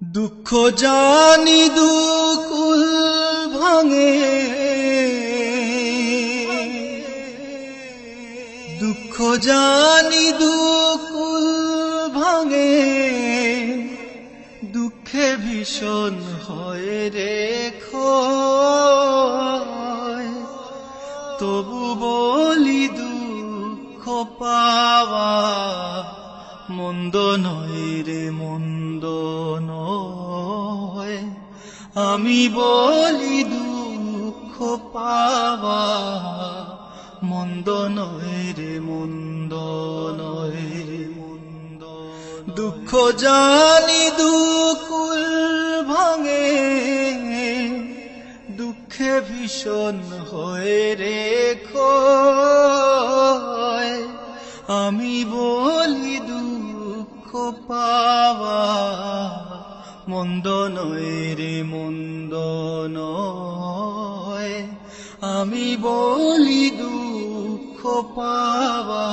দুঃখ জানি দুকুল ভাঙে দুঃখ জানি দুকুল ভাঙে দুঃখে ভীষণ হয় রে ক্ষয়। তবু বলি দুঃখ পাওয়া মন্দ নয় রে, মন্দ নয় আমি বলি দুঃখ পাওয়া মন্দ নয় রে, মন্দ নয় রে, মন্দ দুঃখ জানি দুকুল ভাঙে, দুঃখে ভীষণ হয়ে রে ক্ষয়। আমি বলি পাওয়া মন্দ নয় রে, মন্দ নয়। আমি বলি দুঃখ পাওয়া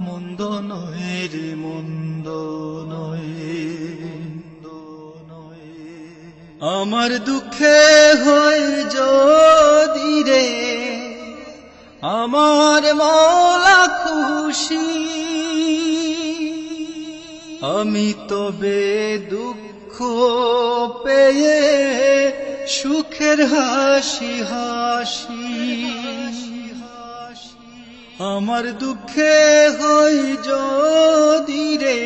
মন্দ নয় রে, মন্দ নয় আমার দুঃখে হয় যদি রে, আমার মৌলা খুশি। আমি তবে দুঃখ পেয়ে সুখের হাসি হাসি, আমার দুঃখে হয় যদি রে,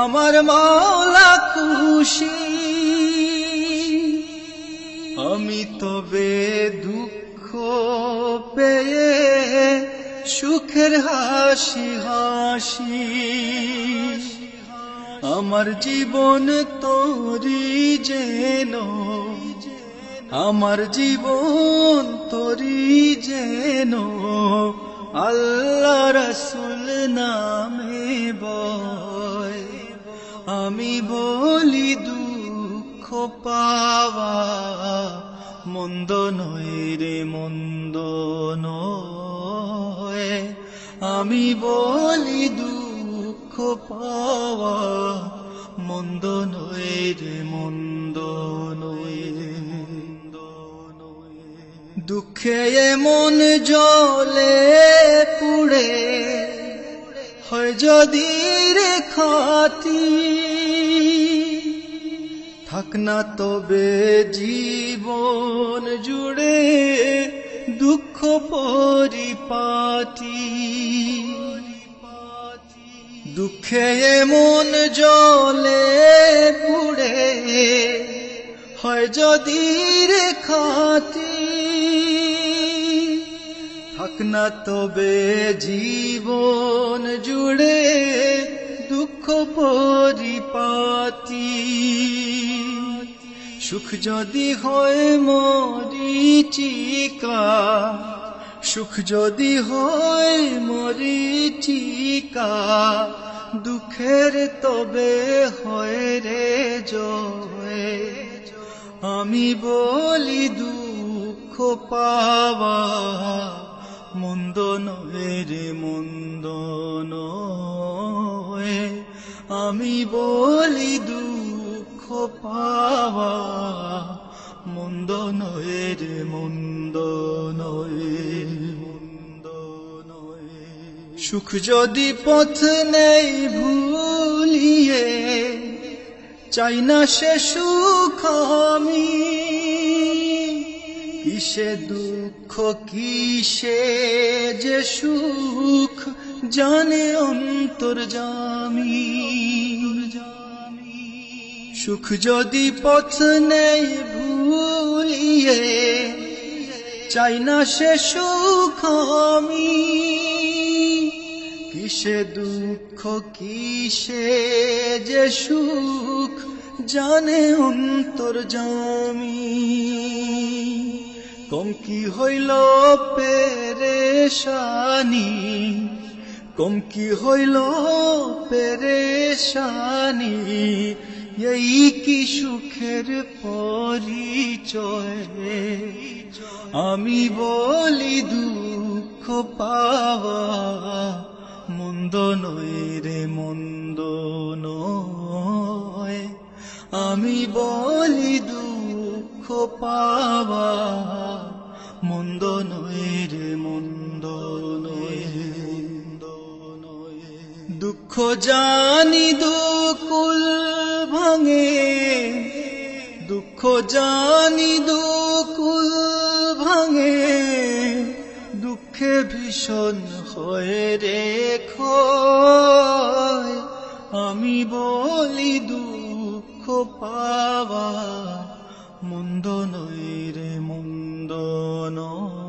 আমার মাওলা খুশি। আমি তবে দুঃখ পেয়ে সুখের হাসি হাসি, আমার জীবন তোরি যেন, আমার জীবন তোরি যেন, আল্লাহ রসুল নামে বয়। আমি বলি দুঃখ পাওয়া মন্দ নয় রে, মন্দ নয়। আমি বলি দুঃখ পাওয়া মন্দ নয় রে, মন্দ। দুঃখে মন জলে পুড়ে হয় যদি রে খাতি থাক না তবে জীবন জুড়ে পরিপাটি, দুঃখে মন জলে পুড়ে হয় যদি রে খাতি থাক না তবে জীবন জুড়ে দুঃখ পরিপাতি সুখ যদি হয় মরিচিকা সুখ যদি হয় মরিচিকা দুঃখের তবে হয় রে জয়। আমি বলি দুঃখ পাওয়া মন্দ নয় রে, মন্দ নয়। আমি বলি দুঃখ পাওয়া মন্দ নয় রে মন্দ নয় মন্দ নয় সুখ যদি পথ নেই ভুলিয়ে, চাই না সে সুখ আমি। কিসে দুঃখ, কিসে যে সুখ, জানে অন্তর জামি। সুখ যদি পথ নেই ভুলিয়ে চাই না সে সুখ আমি। কিসে দুঃখ, কিসে যে সুখ, জানে অন্তর জামি। কম কি হইল পেরেশানি কম কি হইল পেরেশানি। এই কি সুখের পরিচয় আমি বলি দুঃখ পাওয়া মন্দ নয় রে মন্দ নয় আমি বলি দুঃখ পাওয়া মন্দ নয় রে মন্দ নয় দুঃখ জানি দুকুল ভাঙে, দুঃখ জানি দুকুল ভাঙে, দুঃখে ভীষণ হয়ে রেখো। আমি বলি দুঃখ পাওয়া মন্দ নয় রে, মন্দ নয়।